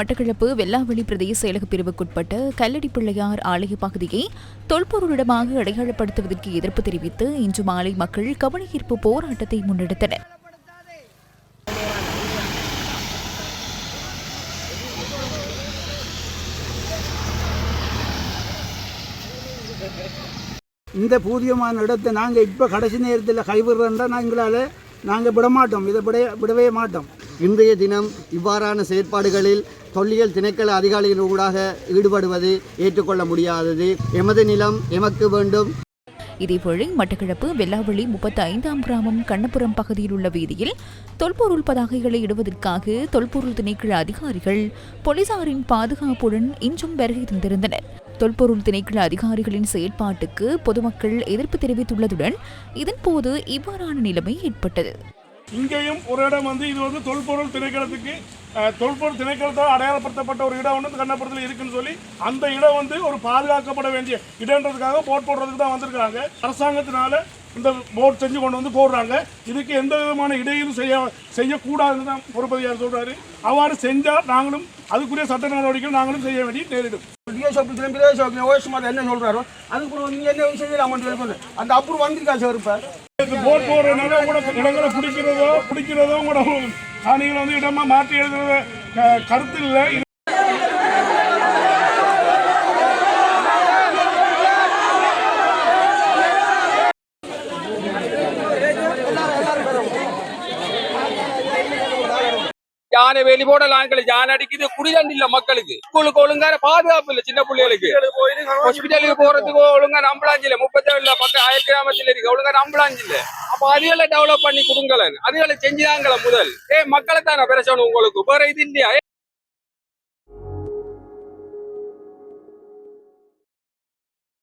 மட்டக்களப்பு வெல்லாவெளி பிரதேச செயலக பிரிவுக்குட்பட்ட கல்லடி பிள்ளையார் ஆலய பகுதியை தொல்பொருளிடமாக அடையாளப்படுத்துவதற்கு எதிர்ப்பு தெரிவித்து இன்று மாலை மக்கள் கவனஈர்ப்பு போராட்டத்தை முன்னெடுத்தனர். இந்த பூதியமான இடத்தை நாங்கள் இப்போ கடைசி நேரத்தில் கைவிடுறோம்னா எங்களால் நாங்கள் விட மாட்டோம் இதை விட விடவே மாட்டோம். இன்றைய தினம் இவ்வாறான செயற்பாடுகளில் தொல்லியல் திணைக்கள அதிகாரிகள் ஊடாக ஈடுபடுவது ஏற்றுக்கொள்ள முடியாதது. எமது நிலம் எமக்கு வேண்டும். இதேவேளை மட்டக்களப்பு வெல்லாவெளி முப்பத்தி ஐந்தாம் கிராமம் கண்ணபுரம் பகுதியில் உள்ள வீதியில் தொல்பொருள் பதாகைகளை இடுவதற்காக தொல்பொருள் திணைக்கள அதிகாரிகள் போலீசாரின் பாதுகாப்புடன் இன்றும் வருகை தந்திருந்தனர். தொல்பொருள் திணைக்கள அதிகாரிகளின் செயற்பாட்டுக்கு பொதுமக்கள் எதிர்ப்பு தெரிவித்துள்ளதுடன் இதன்போது இவ்வாறான நிலைமை ஏற்பட்டது. இங்கேயும் ஒரு இடம் வந்து இது வந்து தொல்பொருள் திணைக்களத்துக்கு தொல்பொருள் திணைக்களத்தால் அடையாளப்படுத்தப்பட்ட ஒரு இடம் வந்து கண்ணபுரத்தில் இருக்குன்னு சொல்லி அந்த இடம் வந்து ஒரு பாதுகாக்கப்பட வேண்டிய இடன்றதுக்காக போட் போடுறதுக்கு தான் வந்திருக்காங்க. அரசாங்கத்தினால இந்த போட் செஞ்சு கொண்டு வந்து போடுறாங்க. இதுக்கு எந்த விதமான இடையூறு செய்ய செய்யக்கூடாதுன்னு தான் பொறுப்பதிகாரி சொல்றாரு. அவ்வாறு செஞ்சால் நாங்களும் அதுக்குரிய சட்ட நடவடிக்கைகள் நாங்களும் செய்ய வேண்டி நேரிடும். டிஎஸ் ஆஃபீஸில் பிஎஸ் ஆஃபீஸ் ஓஎஸ் மாதிரி என்ன சொல்கிறாரோ அதுக்கு நீங்கள் என்ன செய்யலாம் அந்த அப்புறம் வந்திருக்கா சார் இப்போ? போட் போடுறதுனால கூட இடங்களை பிடிக்கிறதோ பிடிக்கிறதோ கூட காணிகளை வந்து இடமா மாற்றி எழுதுறது கருத்து இல்லை. யானை வெளி போடலாம் யானை அடிக்குது குடிதண்ணி இல்ல மக்களுக்கு. ஸ்கூலுக்கு ஒழுங்கான பாதுகாப்பு இல்ல சின்ன பிள்ளைகளுக்கு. ஹாஸ்பிட்டலுக்கு போறதுக்கு ஒழுங்கா அம்புலான்ஸ் இல்ல முப்பத்தேழுல பக்கம் அயல் கிராமத்தில் இருக்கு. ஒழுங்கா அம்புலான்ஸ் அப்ப அதுகளை டெவலப் பண்ணி கொடுங்களேன். அதுகளை செஞ்சுதாங்களே முதல். ஏ மக்களை தானே பிரச்சனை உங்களுக்கு? வேற இது இல்லையா?